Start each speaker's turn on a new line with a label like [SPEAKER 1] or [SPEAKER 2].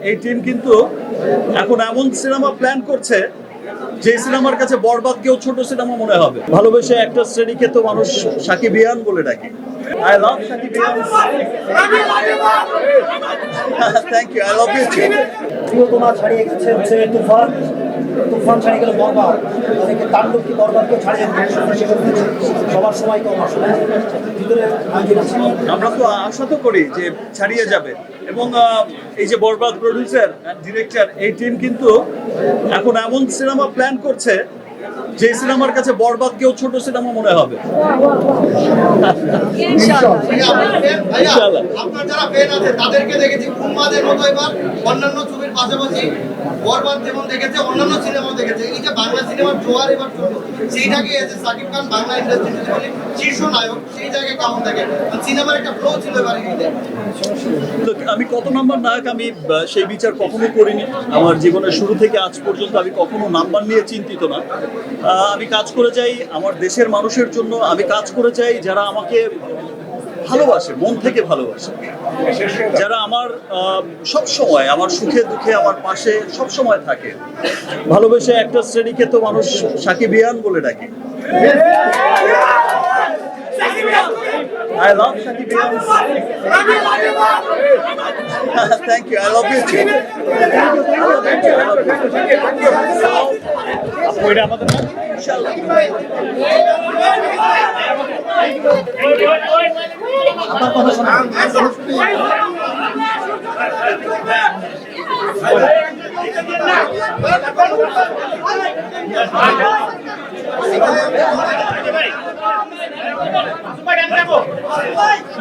[SPEAKER 1] এই টিম কিন্তু এখন এমন সিনেমা প্ল্যান করছে, যে সিনেমার কাছে বরবাদ কেউ ছোট সিনেমা মনে হবে। ভালোবেসে একটা শ্রেণীকে তো মানুষ সাকিব ইয়ান বলে ডাকে। I love Sakib Ian. Thank you I love you
[SPEAKER 2] প্রিয়তমা ছাড়িয়ে গেছে হচ্ছে তুফান। তুফান ছাড়িয়ে গেলে বরবাদ তাদেরকে তাণ্ডব কি বরবাদকে ছাড়িয়ে সবার সময় কম আসলে
[SPEAKER 1] আমরা তো আশা তো করি যে ছাড়িয়ে যাবে। এবং এই যে বরবাদ প্রডিউসার ডিরেক্টর এই টিম কিন্তু এখন এমন সিনেমা প্ল্যান করছে যে সিনেমার কাছে বরবাদ কেউ ছোট সিনেমা মনে হবে। আমি কত নাম্বার নায়ক আমি সেই বিচার কখনো করিনি। আমার জীবনের শুরু থেকে আজ পর্যন্ত আমি কখনো নাম্বার নিয়ে চিন্তিত না। আমি কাজ করে যাই, আমার দেশের মানুষের জন্য আমি কাজ করে যাই, যারা আমাকে ভালোবাসে, মন থেকে ভালোবাসে যারা আমার সব সময় আমার সুখে দুঃখে আমার পাশে সব সময় থাকে ভালোবেসে একটা শ্রেণীকে তো মানুষ সাকিব ইয়ান বলে ডাকে I love Shakib Yan. Thank you. I love you too. আপু এটা আমাদের না? ইনশাআল্লাহ।
[SPEAKER 2] আমার কথা শোনা